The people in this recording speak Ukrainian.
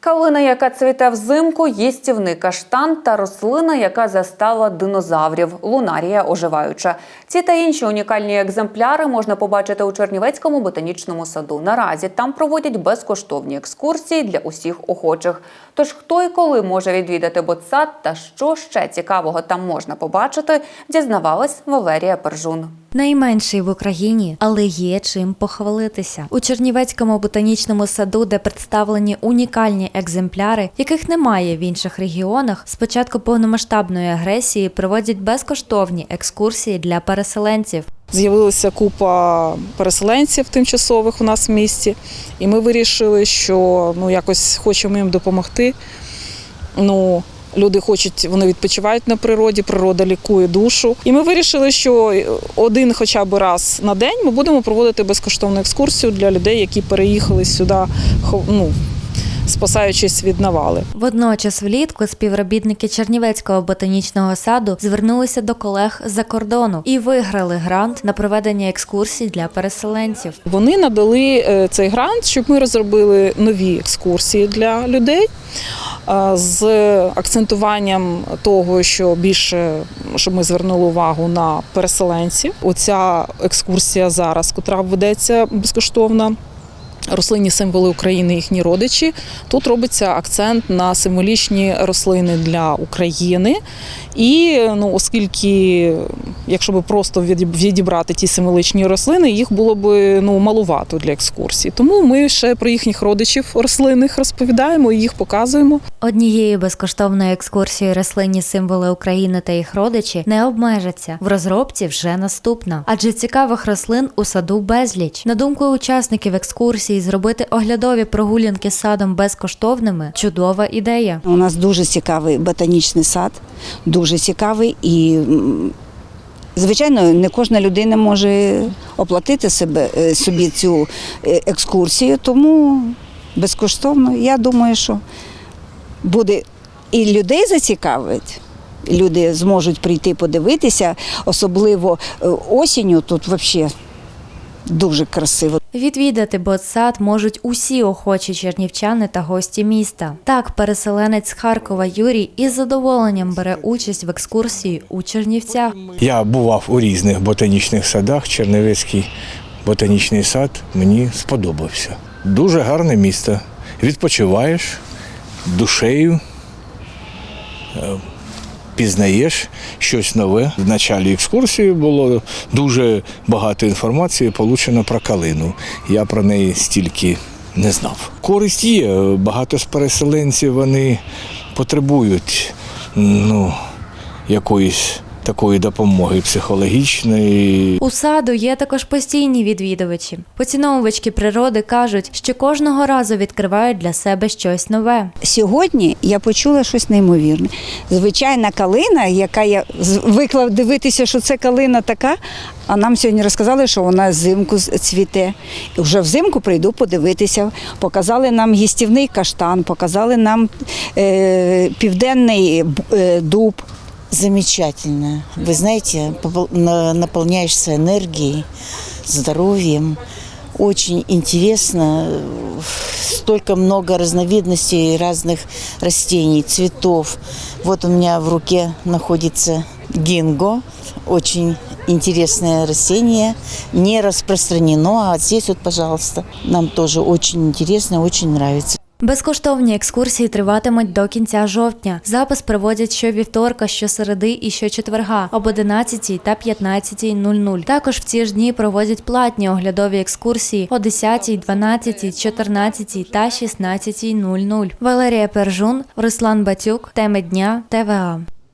Калина, яка цвіте взимку, їстівний каштан та рослина, яка застала динозаврів, лунарія оживаюча. Ці та інші унікальні екземпляри можна побачити у Чернівецькому ботанічному саду. Наразі там проводять безкоштовні екскурсії для усіх охочих. Тож хто і коли може відвідати ботсад та що ще цікавого там можна побачити, дізнавалась Валерія Пержун. Найменший в Україні, але є чим похвалитися. У Чернівецькому ботанічному саду, де представлені унікальні екземпляри, яких немає в інших регіонах, з початку повномасштабної агресії проводять безкоштовні екскурсії для переселенців. З'явилася купа переселенців тимчасових у нас в місті, і ми вирішили, що ну якось хочемо їм допомогти. Ну, люди хочуть, вони відпочивають на природі, природа лікує душу. І ми вирішили, що один хоча б раз на день ми будемо проводити безкоштовну екскурсію для людей, які переїхали сюди, ну, спасаючись від навали. Водночас влітку співробітники Чернівецького ботанічного саду звернулися до колег з-за кордону і виграли грант на проведення екскурсій для переселенців. Вони надали е, цей грант, щоб ми розробили нові екскурсії для людей з акцентуванням того, що більше щоб ми звернули увагу на переселенців. Оця екскурсія зараз, котра ведеться безкоштовно. Рослинні символи України, їхні родичі. Тут робиться акцент на символічні рослини для України. І ну, оскільки, якщо би просто відібрати ті символічні рослини, їх було б ну, малувато для екскурсії. Тому ми ще про їхніх родичів рослинних розповідаємо і їх показуємо. Однією безкоштовною екскурсією рослинні символи України та їх родичі не обмежаться. В розробці вже наступна, адже цікавих рослин у саду безліч. На думку учасників екскурсії, зробити оглядові прогулянки з садом безкоштовними чудова ідея. У нас дуже цікавий ботанічний сад, дуже цікавий і. Звичайно, не кожна людина може оплатити себе, е, собі цю е, екскурсію, тому безкоштовно. Я думаю, що буде і людей зацікавить. Люди зможуть прийти подивитися, особливо е, осінню тут взагалі дуже красиво. Відвідати ботсад можуть усі охочі чернівчани та гості міста. Так, переселенець з Харкова Юрій із задоволенням бере участь в екскурсії у Чернівцях. Я бував у різних ботанічних садах. Чернівецький ботанічний сад мені сподобався. Дуже гарне місто. Відпочиваєш душею, е, пізнаєш щось нове. В началі екскурсії було дуже багато інформації получено про калину. Я про неї стільки не знав. Користь є. Багато з переселенців вони потребують ну, якоїсь такої допомоги психологічної, У саду є також постійні відвідувачі. Поціновувачки природи кажуть, що кожного разу відкривають для себе щось нове. Сьогодні я почула щось неймовірне. Звичайна калина, яка я звикла дивитися, що це калина така. А нам сьогодні розказали, що вона взимку цвіте. І вже взимку прийду подивитися. Показали нам їстівний каштан, показали нам е, південний е, дуб. Замечательно. Вы знаете, наполняешься энергией, здоровьем. Очень интересно. Столько много разновидностей разных растений, цветов. Вот у меня в руке находится гинго. Очень интересное растение. Не распространено. А здесь вот, пожалуйста, нам тоже очень интересно, очень нравится. Безкоштовні екскурсії триватимуть до кінця жовтня. Запис проводять щовівторка, щосереди і щочетверга об 11 та 15.00. Також в ці ж дні проводять платні оглядові екскурсії о 10, 12, 14 та 16.00. Валерія Пержун, Руслан Батюк. Теми дня ТВА.